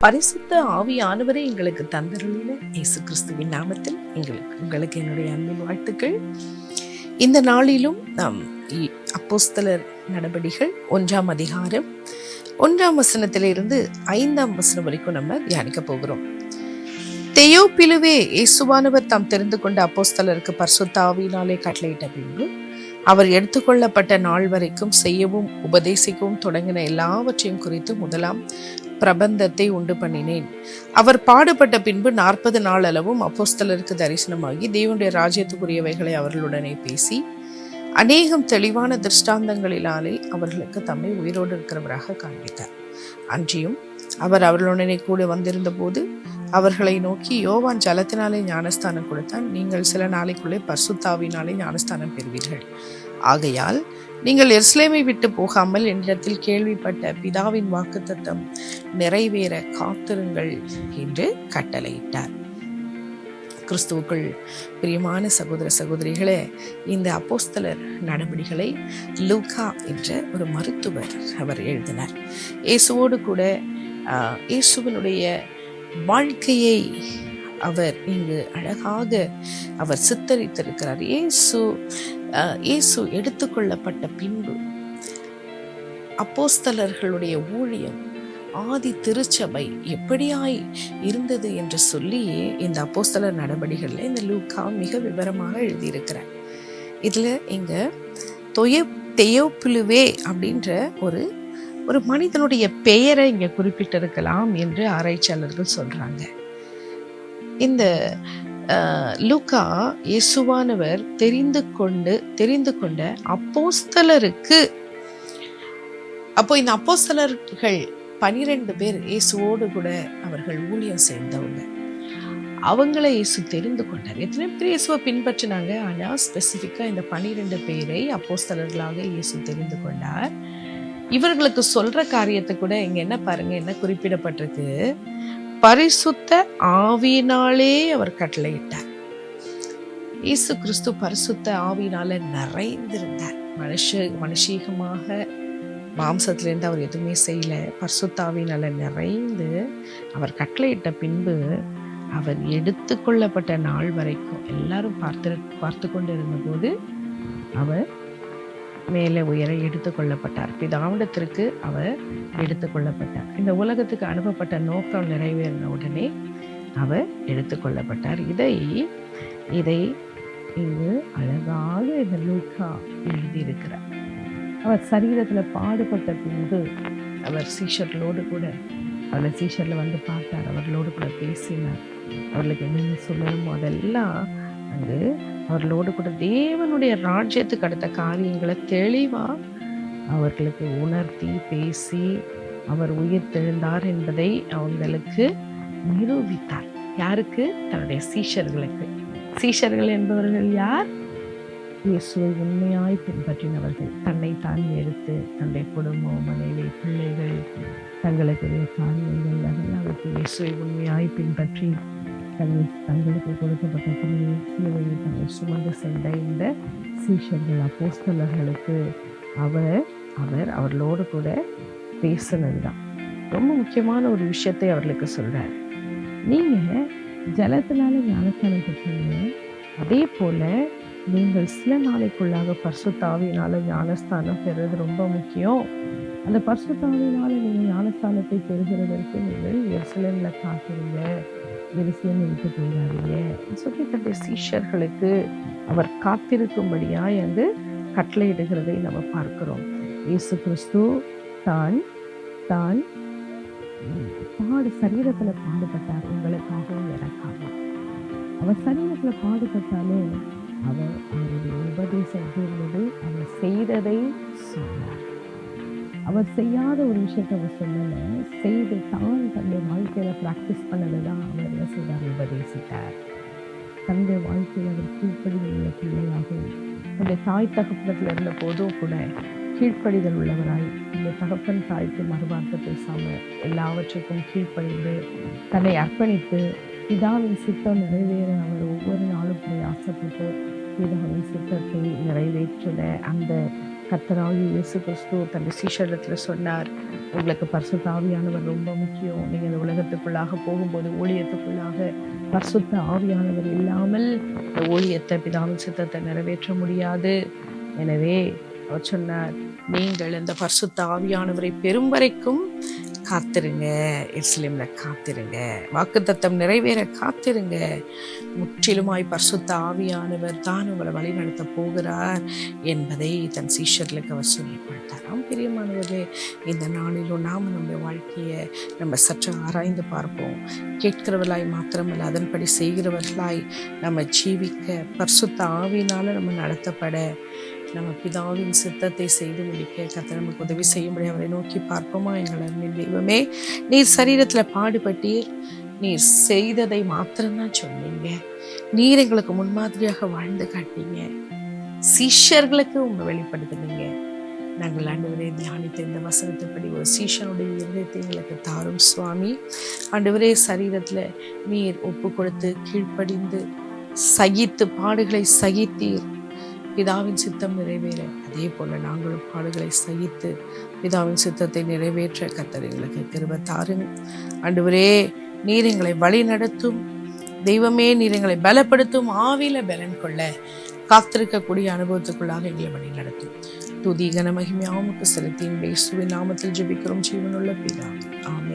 பரிசுத்த ஆவியானவரை எங்களுக்கு தந்தருளின இயேசு கிறிஸ்துவின் நாமத்தில் எங்களுக்கு உங்களுக்கு என்னுடைய அன்பின் வாழ்த்துக்கள். இந்த நாளிலும் நாம் இ- அப்போஸ்தலர் நடபடிகள் ஒன்றாம் அதிகாரம் ஒன்றாம் வசனத்திலிருந்து ஐந்தாம் வசனம் வரைக்கும் நம்ம தியானிக்க போகிறோம். தெயோப்பிலுவே இயேசுவானவர் தாம் தெரிந்து கொண்ட அப்போஸ்தலருக்கு பர்சுத்தாவினாலே கட்டளையிட்ட பின்பு அவர் எடுத்துக்கொள்ளப்பட்ட நாள் வரைக்கும் செய்யவும் உபதேசிக்கவும் தொடங்கின எல்லாவற்றையும் குறித்து முதலாம் பிரபந்தத்தை உண்டு பண்ணினேன். அவர் பாடுபட்ட பின்பு நாற்பது நாள் அளவும் அப்போஸ்தலருக்கு தரிசனமாகி தேவனுடைய ராஜ்யத்துக்குரியவைகளை அவர்களுடனே பேசி அநேகம் தெளிவான திருஷ்டாந்தங்களினாலே அவர்களுக்கு தம்மை உயிரோடு இருக்கிறவராக காண்பித்தார். அன்றியும் அவர் அவர்களுடனே கூட வந்திருந்த போது அவர்களை நோக்கி யோவான் ஜலத்தினாலே ஞானஸ்தானம் கொடுத்தான் நீங்கள் சில நாளைக்குள்ளே பர்சுத்தாவினாலே ஞானஸ்தானம் பெறுவீர்கள். ஆகையால் நீங்கள் எருசலேமை விட்டு போகாமல் என்னிடத்தில் கேள்விப்பட்ட பிதாவின் வாக்குத்தத்தம் நிறைவேற காத்திருங்கள் என்று கட்டளையிட்டார். கிறிஸ்துவுக்குள் பிரியமான சகோதர சகோதரிகளே இந்த அப்போஸ்தலர் நடவடிக்கைகளை லூகா என்ற ஒரு மருத்துவர் அவர் எழுதினார். இயேசுவோடு கூட இயேசுவனுடைய வாழ்க்கையை அவர் இங்கு அழகாக அவர் சித்தரித்திருக்கிறார். இயேசு இயேசு எடுத்துக்கொள்ளப்பட்ட பின்பு அப்போஸ்தலர்களுடைய ஊழியம் ஆதி திருச்சபை எப்படியாய் இருந்தது என்று சொல்லி இந்த அப்போஸ்தலர் நடவடிக்கைகளில் இந்த லூக்கா மிக விவரமாக எழுதியிருக்கிறார். இதில் இங்கே தொய தெயோப்பிலுவே அப்படின்ற ஒரு ஒரு மனிதனுடைய பெயரை இங்க குறிப்பிட்டிருக்கலாம் என்று ஆராய்ச்சியாளர்கள் சொல்றாங்க. இந்த லுகா இயேசுவானவர் தெரிந்து கொண்டு தெரிந்து கொண்ட அப்போஸ்தலருக்கு அப்போ இந்த அப்போஸ்தலர்கள் பனிரெண்டு பேர் இயேசுவோடு கூட அவர்கள் ஊழியம் சேர்ந்தவங்க அவங்கள இயேசு தெரிந்து கொண்டார். எத்தனை பேர் இயேசுவை பின்பற்றினாங்க? ஆனால் ஸ்பெசிஃபிக்காக இந்த பனிரெண்டு பேரை அப்போஸ்தலர்களாக இயேசு தெரிந்து கொண்டார். இவர்களுக்கு சொல்ற காரியத்தை கூட இங்க என்ன பாருங்க என்ன குறிப்பிடப்பட்டிருக்கு? பரிசுத்த ஆவியினாலே அவர் கட்டளையிட்டார். இயேசு கிறிஸ்து பரிசுத்த ஆவியினால நிறைந்திருந்தார். மனுஷ மனுஷீகமாக மாம்சத்திலேருந்து அவர் எதுவுமே செய்யல. பரிசுத்தாவினால நிறைந்து அவர் கட்டளையிட்ட பின்பு அவர் எடுத்துக்கொள்ளப்பட்ட நாள் வரைக்கும் எல்லாரும் பார்த்து பார்த்து கொண்டு இருந்தபோது அவர் மேலே உயர எடுத்துக்கொள்ளப்பட்டார் பிதாவிடத்திற்கு அவர் எடுத்துக்கொள்ளப்பட்டார் இந்த உலகத்துக்கு அனுப்பப்பட்ட நோக்கம் நிறைவேறின உடனே அவர் எடுத்துக்கொள்ளப்பட்டார் இதை இதை இங்கு அழகாக இந்த லூக்கா எழுதியிருக்கிறார். அவர் சரீரத்தில் பாடுபட்ட பின்பு அவர் சீஷர்களோடு கூட அவர் சீஷரில் வந்து பார்த்தார். அவர்களோடு கூட பேசினார். அவர்களுக்கு என்னென்ன சொல்லணுமோ அதெல்லாம் வந்து அவர்களோடு கூட தேவனுடைய ராஜ்யத்துக்கு அடுத்த காரியங்களை தெளிவாக அவர்களுக்கு உணர்த்தி பேசி அவர் உயிர் தெழுந்தார் என்பதை அவங்களுக்கு நிரூபித்தார். யாருக்கு? தன்னுடைய சீஷர்களுக்கு. சீஷர்கள் என்பவர்கள் யார்? இயேசுவை உண்மையாய் பின்பற்றினவர்கள். தன்னை தான் எடுத்து தன்னுடைய குடும்பம் மனைவி பிள்ளைகள் தங்களுக்குரிய காரியங்கள் அதெல்லாம் அவருக்கு இயேசுவை உண்மையாய் பின்பற்றி தங்களுக்கு கொடுக்கப்பட்ட சிலுவை சிலுவையை தங்கள் சுமந்து சென்ற இந்த சீஷர்கள் அப்போஸ்தலர்களுக்கு அவர் அவர் அவர்களோடு கூட பேசுனது தான் ரொம்ப முக்கியமான ஒரு விஷயத்தை அவர்களுக்கு சொல்கிறார் நீங்க ஜலத்தினால ஞானஸ்தானம் பெற்றீங்க. அதே போல நீங்கள் சில நாளைக்குள்ளாக பர்சுத்தாவினால ஞானஸ்தானம் பெறுறது ரொம்ப முக்கியம். அந்த பரிசுத்தாவியினால நீங்கள் ஞானஸ்தானத்தை பெறுகிறதற்கு நீங்கள் எருசலேம்ல காத்திருங்க. எருசலேம் விட்டு போயிடாதீங்க சொல்லி தன்னுடைய சீஷர்களுக்கு அவர் காத்திருக்கும்படியாய் வந்து கட்டளையிடுகிறதை நம்ம பார்க்கிறோம். இயேசு கிறிஸ்து தான் தான் பாடு சரீரத்தில் பாடுபட்டார் உங்களுக்காகவும் எனக்காகவும். அவர் சரீரத்தில் பாடுபட்டாலும் அவர் அவருடைய உபதேசம் இருந்தது அவர் செய்ததை சொன்னார். அவர் செய்யாத ஒரு விஷயத்தை அவர் சொல்லலை. செய்து தான் தன்னுடைய வாழ்க்கையில் ப்ராக்டிஸ் பண்ணதை தான் அவர் என்ன செய்தார்? உபதேசித்தார். தன்னுடைய வாழ்க்கையில் அவர் கீழ்ப்படிதல் உள்ள பிள்ளையாகவும் தன்னுடைய தாய் தகப்பனத்தில் இருந்த போதும் கூட கீழ்ப்படிதல் உள்ளவராய் இந்த தகப்பன் தாய்க்கு மறுபார்க்க பேசாமல் எல்லாவற்றுக்கும் கீழ்ப்படிந்து தன்னை அர்ப்பணித்து பிதாவின் சித்தம் நிறைவேற அவர் ஒவ்வொரு நாளும் பிரயாசப்பட்டு பிதாவின் சித்தத்தை நிறைவேற்றின அந்த கத்தராகி இயேசு கிறிஸ்து தன் சீஷரத்தில் சொன்னார் உங்களுக்கு பரிசுத்த ஆவியானவர் ரொம்ப முக்கியம். நீங்கள் இந்த உலகத்துக்குள்ளாக போகும்போது ஊழியத்துக்குள்ளாக பரிசுத்த ஆவியானவர் இல்லாமல் இந்த ஊழியத்தை பிதாவின் சித்தத்தை நிறைவேற்ற முடியாது. எனவே அவர் சொன்னார் நீங்கள் இந்த பரிசுத்த ஆவியானவரை பெறும் வரைக்கும் காத்திருங்க எருசலேம்ல காத்திருங்க. வாக்குத்தத்தம் நிறைவேற காத்திருங்க. முற்றிலுமாய் பரிசுத்த ஆவியானவர் தான் உங்களை வழிநடத்த போகிறார் என்பதை தன் சீஷர்களுக்கு அவர் சொல்லிக் கொடுத்தாராம் பிரியமானவர்களே இந்த நாளிலும் நாம் நம்முடைய வாழ்க்கையை நம்ம சற்று ஆராய்ந்து பார்ப்போம். கேட்கிறவர்களாய் மாத்திரமல்ல அதன்படி செய்கிறவர்களாய் நம்ம ஜீவிக்க பரிசுத்த ஆவியினால நம்ம நடத்தப்பட நம்ம பிதாவின் சித்தத்தை செய்து முடிக்க கத்த நமக்கு உதவி செய்யும்படி அவரை நோக்கி பார்ப்போமா எங்கள் அன்பின் தெய்வமே. நீர் சரீரத்தில் பாடுபட்டீர். நீர் செய்ததை மாத்திரம்தான் சொன்னீங்க. நீர் எங்களுக்கு முன்மாதிரியாக வாழ்ந்து காட்டீங்க. சீஷர்களுக்கு உங்க வெளிப்படுத்தினீங்க. நாங்கள் ஆண்டவரே தியானித்த இந்த வசனத்தின்படி ஒரு சீஷனுடைய இருதயத்தை எங்களுக்கு தாரும் சுவாமி. ஆண்டவரே சரீரத்தில் நீர் ஒப்பு கொடுத்து கீழ்ப்படிந்து சகித்து பாடுகளை சகித்தீர். பிதாவின் சித்தம் நிறைவேற. அதே போல நாங்களும் பாடுகளை சகித்து பிதாவின் சித்தத்தை நிறைவேற்ற கத்தர் எங்களுக்கு கிருப தாருங்க ஆண்டவரே நீர் எங்களை வழி நடத்தும் தெய்வமே நீர் எங்களை பலப்படுத்தும். ஆவில பலன் கொள்ள காத்திருக்கக்கூடிய அனுபவத்துக்குள்ளாக எங்களை வழி நடத்தும் துதி கன மகிமையாவுக்கு செலுத்தி இயேசுவின் நாமத்தில் ஜெபிக்கிறோம். ஜீவனுள்ள பிதா. ஆமே